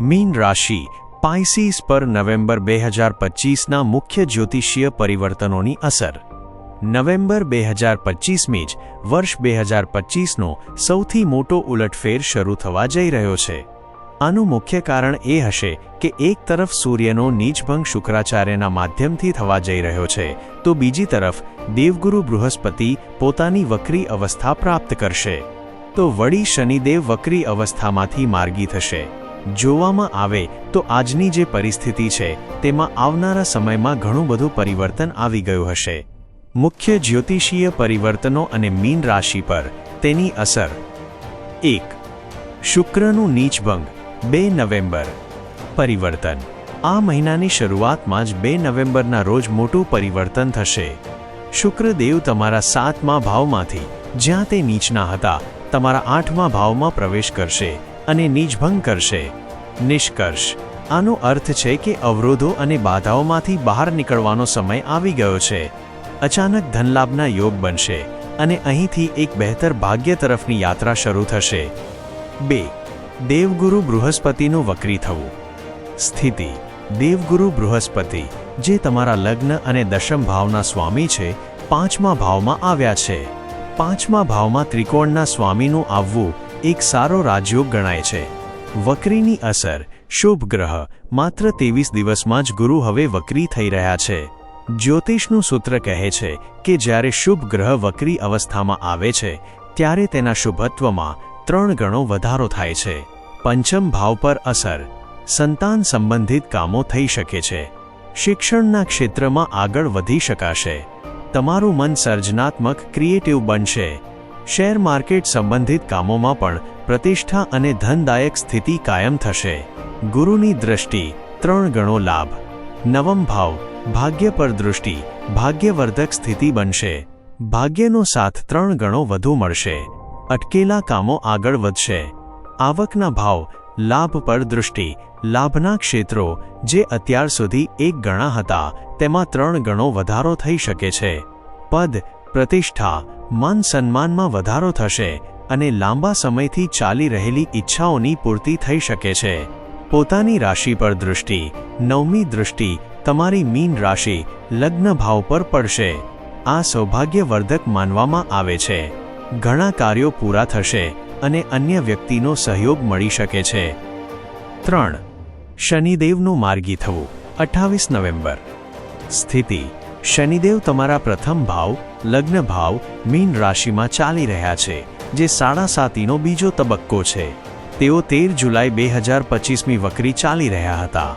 Mean રાશિ, પાઇસીસ પર November બે હજાર પચીસના મુખ્ય જ્યોતિષીય પરિવર્તનોની અસર. નવેમ્બર બે હજાર પચીસમી જ વર્ષ બે હજાર પચીસનો સૌથી મોટો ઉલટફેર શરૂ થવા જઈ રહ્યો છે. આનું મુખ્ય કારણ એ હશે કે એક તરફ સૂર્યનો નીચભંગ શુક્રાચાર્યના માધ્યમથી થવા જઈ રહ્યો છે, તો બીજી તરફ દેવગુરુ બૃહસ્પતિ પોતાની વક્રી અવસ્થા પ્રાપ્ત કરશે. તો વળી શનિદેવ વક્રી અવસ્થામાંથી માર્ગી થશે. જોવામાં આવે તો આજની જે પરિસ્થિતિ છે, તેમાં આવનારા સમયમાં ઘણું બધું પરિવર્તન આવી ગયું હશે. મુખ્ય જ્યોતિષીય પરિવર્તનો અને મીન રાશિ પર તેની અસર. એક. શુક્રનું નીચભંગ, બે નવેમ્બર. પરિવર્તન. આ મહિનાની શરૂઆતમાં જ બે નવેમ્બરના રોજ મોટું પરિવર્તન થશે. શુક્રદેવ તમારા સાતમા ભાવમાંથી, જ્યાં તે નીચના હતા, તમારા આઠમા ભાવમાં પ્રવેશ કરશે અને નીચભંગ કરશે. નિષ્કર્ષ. આનો અર્થ છે કે અવરોધો અને બાધાઓમાંથી બહાર નીકળવાનો સમય આવી ગયો છે. અચાનક ધનલાભના યોગ બનશે અને અહીંથી એક બહેતર ભાગ્ય તરફની યાત્રા શરૂ થશે. બે. દેવગુરુ બૃહસ્પતિનું વક્રી થવું. સ્થિતિ. દેવગુરુ બૃહસ્પતિ, જે તમારા લગ્ન અને દશમ ભાવના સ્વામી છે, પાંચમા ભાવમાં આવ્યા છે. પાંચમા ભાવમાં ત્રિકોણના સ્વામીનું આવવું એક સારો રાજયોગ ગણાય છે. વક્રીની અસર. શુભ ગ્રહ. માત્ર ત્રેવીસ દિવસમાં જ ગુરુ હવે વક્રી થઈ રહ્યા છે. જ્યોતિષનું સૂત્ર કહે છે કે જ્યારે શુભ ગ્રહ વક્રી અવસ્થામાં આવે છે, ત્યારે તેના શુભત્વમાં ત્રણ ગણો વધારો થાય છે. પંચમ ભાવ પર અસર. સંતાન સંબંધિત કામો થઈ શકે છે. શિક્ષણના ક્ષેત્રમાં આગળ વધી શકાશે. તમારું મન સર્જનાત્મક ક્રિએટિવ બનશે. શેર માર્કેટ સંબંધિત કામોમાં પણ પ્રતિષ્ઠા અને ધનદાયક સ્થિતિ કાયમ થશે. ગુરુની દ્રષ્ટિ, ત્રણ ગણો લાભ. નવમ ભાવ, ભાગ્ય પર દૃષ્ટિ, ભાગ્યવર્ધક સ્થિતિ બનશે. ભાગ્યનો સાથ ત્રણ ગણો વધુ મળશે. અટકેલા કામો આગળ વધશે. આવકના ભાવ, લાભ પર દૃષ્ટિ, લાભના ક્ષેત્રો, જે અત્યાર સુધી એક ગણા હતા, તેમાં ત્રણ ગણો વધારો થઈ શકે છે. પદ, પ્રતિષ્ઠા માન સન્માનમાં વધારો થશે અને લાંબા સમયથી ચાલી રહેલી ઈચ્છાઓની પૂર્તિ થઈ શકે છે. પોતાની રાશિ પર દૃષ્ટિ, નવમી દૃષ્ટિ, તમારી મીન રાશિ, લગ્ન ભાવ પર પડશે. આ સૌભાગ્યવર્ધક માનવામાં આવે છે. ઘણા કાર્યો પૂરા થશે અને અન્ય વ્યક્તિનો સહયોગ મળી શકે છે. ત્રણ, શનિદેવનું માર્ગી થવું. અઠ્ઠાવીસ નવેમ્બર. સ્થિતિ શનિદેવ તમારા પ્રથમ ભાવ, લગ્ન ભાવ, મીન રાશિમાં ચાલી રહ્યા છે, જે સાડા સાતીનો બીજો તબક્કો છે. તેઓ તેર જુલાઈ બે હજાર પચીસમી વકરી ચાલી રહ્યા હતા.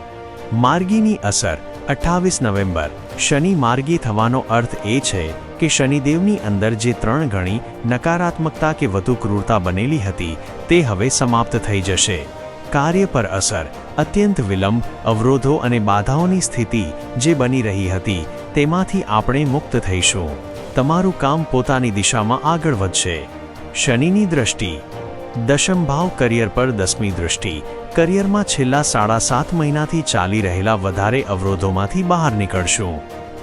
માર્ગીની અસર, અઠ્ઠાવીસ નવેમ્બર. શનિ માર્ગી થવાનો અર્થ એ છે કે શનિદેવની અંદર જે ત્રણ ગણી નકારાત્મકતા કે વધુ ક્રૂરતા બનેલી હતી, તે હવે સમાપ્ત થઈ જશે. કાર્ય પર અસર, અત્યંત વિલંબ, અવરોધો અને બાધાઓની સ્થિતિ જે બની રહી હતી તેમાંથી આપણે મુક્ત થઈશું. તમારું કામ પોતાની દિશામાં આગળ વધશે. શનિની દ્રષ્ટિ. દશમ ભાવ કરિયર પર દસમી દૃષ્ટિ કરિયરમાં છેલ્લા સાડા સાત મહિનાથી ચાલી રહેલા વધારે અવરોધોમાંથી બહાર નીકળશું.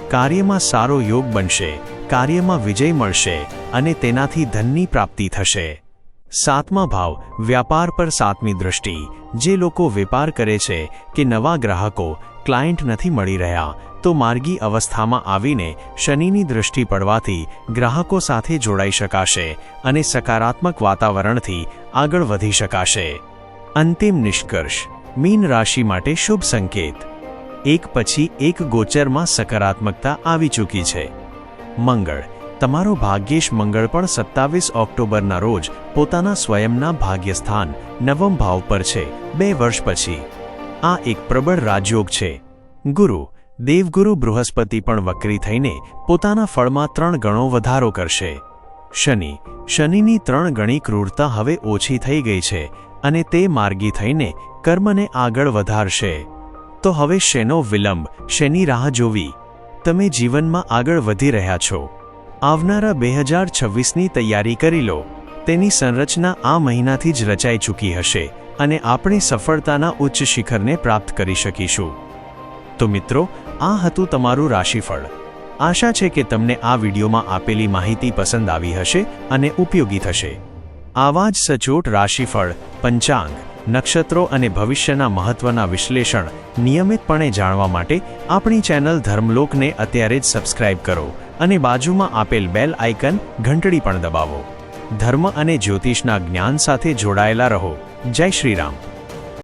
કાર્યમાં સારો યોગ બનશે. કાર્યમાં વિજય મળશે અને તેનાથી ધનની પ્રાપ્તિ થશે. સાતમા ભાવ, વ્યાપાર પર સાતમી દૃષ્ટિ જે લોકો વેપાર કરે છે કે નવા ગ્રાહકો ક્લાયન્ટ નથી મળી રહ્યા, તો માર્ગી અવસ્થામાં આવીને શનિની દૃષ્ટિ પડવાથી ગ્રાહકો સાથે જોડાઈ શકાશે અને સકારાત્મક વાતાવરણથી આગળ વધી શકાશે. અંતિમ નિષ્કર્ષ, મીન રાશિ માટે શુભ સંકેત. એક પછી એક ગોચરમાં સકારાત્મકતા આવી ચૂકી છે. મંગળ, તમારો ભાગ્યેશ મંગળ પણ સત્તાવીસ ઓક્ટોબરના રોજ પોતાના સ્વયંના ભાગ્યસ્થાન નવમ ભાવ પર છે, બે વર્ષ પછી. આ એક પ્રબળ રાજયોગ છે. ગુરુ, દેવગુરુ બૃહસ્પતિ પણ વક્રી થઈને પોતાના ફળમાં ત્રણ ગણો વધારો કરશે. શનિ, શનિની ત્રણ ગણી ક્રૂરતા હવે ઓછી થઈ ગઈ છે અને તે માર્ગી થઈને કર્મને આગળ વધારશે. તો હવે શેનો વિલંબ, શેની રાહ જોવી? તમે જીવનમાં આગળ વધી રહ્યા છો. આવનારા બે હજાર છવ્વીસની તૈયારી કરી લો. તેની સંરચના આ મહિનાથી જ રચાઈ ચૂકી હશે અને આપણે સફળતાના ઉચ્ચ શિખરને પ્રાપ્ત કરી શકીશું. તો મિત્રો, આ હતું તમારું રાશિફળ. આશા છે કે તમને આ વિડીયોમાં આપેલી માહિતી પસંદ આવી હશે અને ઉપયોગી થશે. આવા જ સચોટ રાશિફળ, પંચાંગ, નક્ષત્રો અને ભવિષ્યના મહત્વના વિશ્લેષણ નિયમિતપણે જાણવા માટે આપણી ચેનલ ધર્મલોકને અત્યારે જ સબસ્ક્રાઇબ કરો અને બાજુમાં આપેલ બેલ આઇકન ઘંટડી પણ દબાવો. ધર્મ અને જ્યોતિષના જ્ઞાન સાથે જોડાયેલા રહો. જય શ્રી રામ